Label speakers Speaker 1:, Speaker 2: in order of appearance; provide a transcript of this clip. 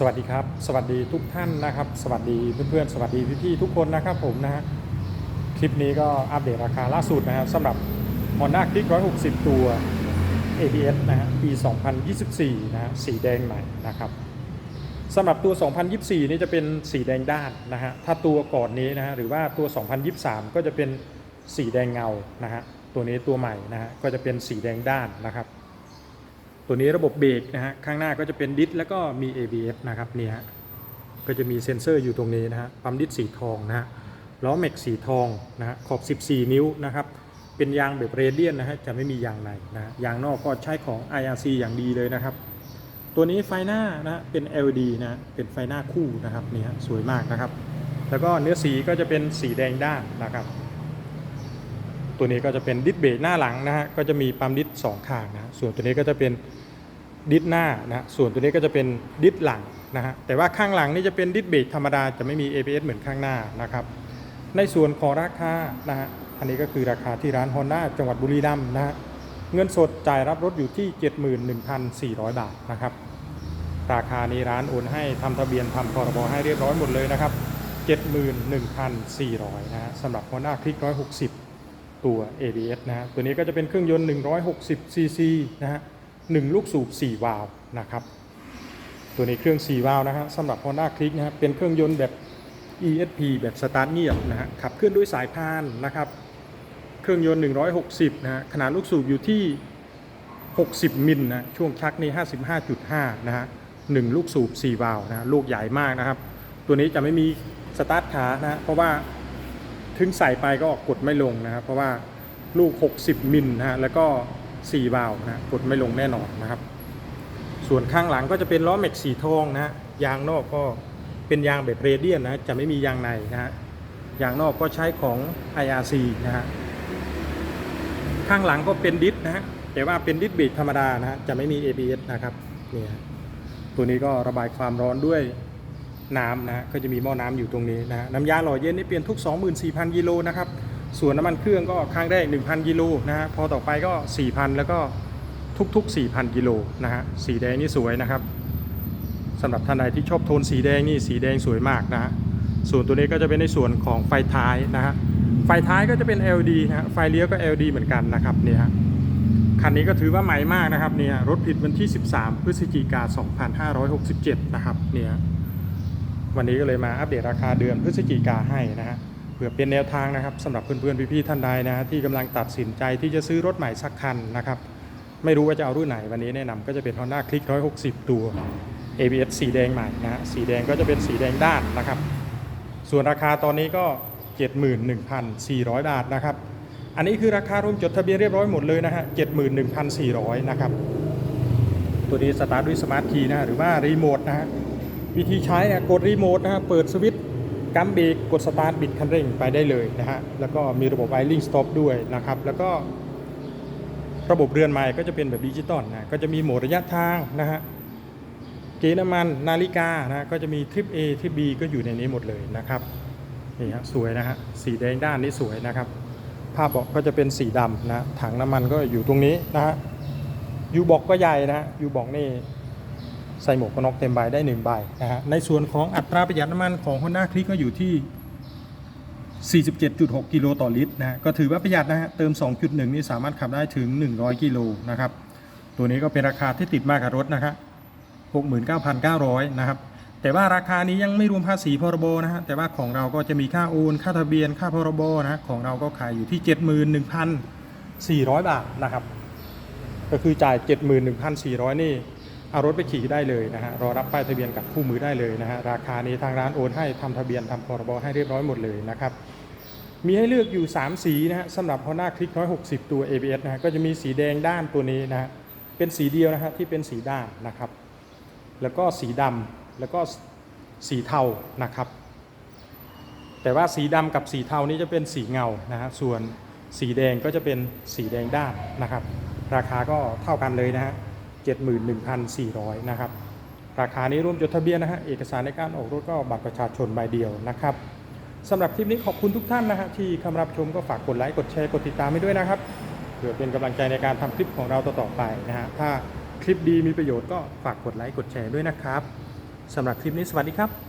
Speaker 1: สวัสดีครับ สวัสดีทุกท่านนะครับ สวัสดีเพื่อนๆ สวัสดีพี่ๆทุกคนนะครับผมนะฮะคลิปนี้ก็อัปเดตราคาล่าสุดนะครับสำหรับ Honda Click 160 ตัว ABS นะฮะปี 2024 นะฮะสีแดงใหม่นะครับสำหรับตัว 2024 นี่จะเป็นสีแดงด้านนะฮะถ้าตัวก่อนนี้นะฮะหรือว่าตัว 2023 ก็จะเป็นสีแดงเงานะฮะตัวนี้ตัวใหม่นะฮะก็จะเป็นสีแดงด้านนะครับ ตัวนี้ระบบเบรกนะฮะข้างหน้าก็จะเป็นดิสแล้วก็มี ABS นะครับนี่ฮะก็จะมีเซ็นเซอร์อยู่ตรงนี้นะฮะปั๊มดิสสีทองนะฮะล้อแม็กสีทองนะฮะขอบ 14 นิ้วนะครับเป็นยางแบบเรเดียนนะฮะจะไม่มียางในนะยางนอกก็ใช้ของ IRC อย่างดีเลยนะครับ ตัวนี้ไฟหน้านะเป็น LED นะเป็นไฟหน้าคู่นะครับนี่ฮะสวยมากนะครับ แล้วก็เนื้อสีก็จะเป็นสีแดงด้านนะครับตัวนี้ก็จะเป็นดิสเบรกหน้าหลังนะฮะก็จะมีปั๊มดิสสองข้างนะส่วนตัวนี้ก็จะเป็น ดิสหน้านะฮะส่วนตัวนี้ก็จะเป็นดิสหลังนะฮะแต่ว่าข้างหลังนี่จะเป็นดิสเบรกธรรมดาจะไม่มี ABS เหมือนข้างหน้านะครับ ในส่วนของราคานะฮะอันนี้ก็คือราคาที่ร้าน Honda จังหวัดบุรีรัมย์นะฮะเงินสดจ่ายรับรถอยู่ที่ 71,400 บาทนะครับราคานี้ร้านโอนให้ทำทะเบียนทำพรบให้เรียบร้อยหมดเลยนะครับ 71,400 นะฮะสำหรับ Honda Click 160 ตัว ABS นะฮะตัวนี้ก็จะเป็นเครื่องยนต์ 160 cc นะฮะ 1 ลูกสูบ 4 วาล์วนะครับ ตัวนี้เครื่อง 4 วาล์วนะฮะสำหรับ Honda Click นะฮะเป็นเครื่องยนต์แบบ ESP แบบสตาร์ทเงียบนะฮะขับเคลื่อนด้วยสายพานนะครับ เครื่องยนต์ 160 นะฮะขนาดลูกสูบอยู่ที่ 60 มิลนะช่วงชักนี่55.5 นะฮะหนึ่งลูกสูบ 4 วาล์วนะลูกใหญ่มากนะครับ ตัวนี้จะไม่มีสตาร์ทขานะฮะเพราะว่าถึงใส่ไปก็กดไม่ลงนะครับเพราะว่าลูก 60 มิลนะฮะแล้วก็ 4วาล์วนะกดไม่ลงแน่นอนนะครับ ส่วนข้างหลังก็จะเป็นล้อแม็กสีทองนะยางนอกก็เป็นยางแบบเรเดียนนะจะไม่มียางในนะฮะยางนอกก็ใช้ของ IRC นะฮะข้างหลังก็เป็นดิสนะฮะแต่ว่าเป็นดิสเบรกธรรมดานะฮะจะไม่มี ABS นะครับนี่ฮะตัวนี้ก็ระบายความร้อนด้วยน้ำนะก็จะมีหม้อน้ำอยู่ตรงนี้นะฮะน้ำยาหล่อเย็นนี่เปลี่ยนทุก 24,000กิโลนะครับ ส่วนน้ำมันเครื่องก็ครั้งแรก 1,000 กิโลนะฮะพอต่อไปก็ 4,000 แล้วก็ทุกๆ 4,000 กิโลนะฮะสีแดงนี่สวยนะครับสำหรับท่านใดที่ชอบโทนสีแดงนี่สีแดงสวยมากนะฮะส่วนตัวนี้ก็จะเป็นในส่วนของไฟท้ายนะฮะไฟท้ายก็จะเป็น LED นะฮะไฟเลี้ยวก็ LED เหมือนกันนะครับเนี่ยฮะคันนี้ก็ถือว่าใหม่มากนะครับเนี่ยรถผิดวันที่ 13 พฤศจิกา2567 นะครับเนี่ยวันนี้ก็เลยมาอัปเดตราคาเดือนพฤศจิกาให้นะฮะ เพื่อเป็นแนวทางนะครับสำหรับเพื่อนๆพี่ๆท่านใดนะที่กำลังตัดสินใจที่จะซื้อรถใหม่สักคันนะครับไม่รู้ว่าจะเอารุ่นไหนวันนี้แนะนำก็จะเป็น Honda Click 160 ตัว ABS สีแดงใหม่นะฮะสีแดงก็จะเป็นสีแดงด้านนะครับ ส่วนราคาตอนนี้ก็ 71,400 บาทนะครับ อันนี้คือราคารวมจดทะเบียนเรียบร้อยหมดเลยนะฮะ71,400 นะครับ ตัวนี้สตาร์ทด้วยสมาร์ทคีย์นะฮะหรือว่ารีโมทนะฮะวิธีใช้เนี่ยกดรีโมทนะฮะเปิดสวิตช์ กัมเบรกกดสตาร์ทบิดคันเร่งไปได้เลยนะฮะ แล้วก็มีระบบไวริงสต็อปด้วยนะครับ แล้วก็ระบบเรือนไม้ก็จะเป็นแบบดิจิตอลนะ ก็จะมีโหมดระยะทางนะฮะ เกณฑ์น้ำมันนาฬิกานะฮะก็จะมีทริป A ทริป B ก็อยู่ในนี้หมดเลยนะครับ นี่ฮะสวยนะฮะ สีแดงด้านนี้สวยนะครับผ้าเบาะก็จะเป็นสีดำนะ ถังน้ำมันก็อยู่ตรงนี้นะฮะ ยูบอกก็ใหญ่นะยูบอกนี่ ใส่หมวกกันน็อกเต็มใบได้1ใบนะฮะในส่วนของอัตราประหยัดน้ำมันของ Honda Click ก็อยู่ที่ 47.6 กิโลต่อลิตรนะฮะก็ถือว่าประหยัดนะฮะเติม 2.1 นี่สามารถขับได้ถึง 100 กิโลนะครับตัวนี้ก็เป็นราคาที่ติดมากกับรถนะครับ69,900 นะครับแต่ว่าราคานี้ยังไม่รวมภาษีพรบนะฮะแต่ว่าของเราก็จะมีค่าโอน ค่าทะเบียนค่าพรบนะฮะของเราก็ขายอยู่ที่ 71,400 บาทนะครับก็คือจ่าย 71,400 นี่ เอารถไปขี่ได้เลยนะฮะรอรับป้ายทะเบียนกับคู่มือได้เลยนะฮะราคานี้ทางร้านโอนให้ทำทะเบียนทำพรบให้เรียบร้อยหมดเลยนะครับมีให้เลือกอยู่ 3 สีนะฮะสำหรับ Honda Click 160 ตัว ABS นะฮะก็จะมีสีแดงด้านตัวนี้นะฮะเป็นสีเดียวนะฮะที่เป็นสีด้านนะครับ แล้วก็สีดำแล้วก็สีเทานะครับ แต่ว่าสีดำกับสีเทานี้จะเป็นสีเงานะฮะส่วนสีแดงก็จะเป็นสีแดงด้านนะครับ ราคาก็เท่ากันเลยนะฮะ 71,400 นะครับ ราคานี้รวมจดทะเบียนนะฮะ เอกสารในการออกรถก็บัตรประชาชนใบเดียวนะครับสำหรับคลิปนี้ขอบคุณทุกท่านนะฮะที่เข้ามารับชมก็ฝากกดไลค์ กดแชร์ กดติดตามให้ด้วยนะครับ เพื่อเป็นกำลังใจในการทำคลิปของเราต่อๆไปนะฮะ ถ้าคลิปดีมีประโยชน์ก็ฝากกดไลค์ กดแชร์ด้วยนะครับสำหรับคลิปนี้สวัสดีครับ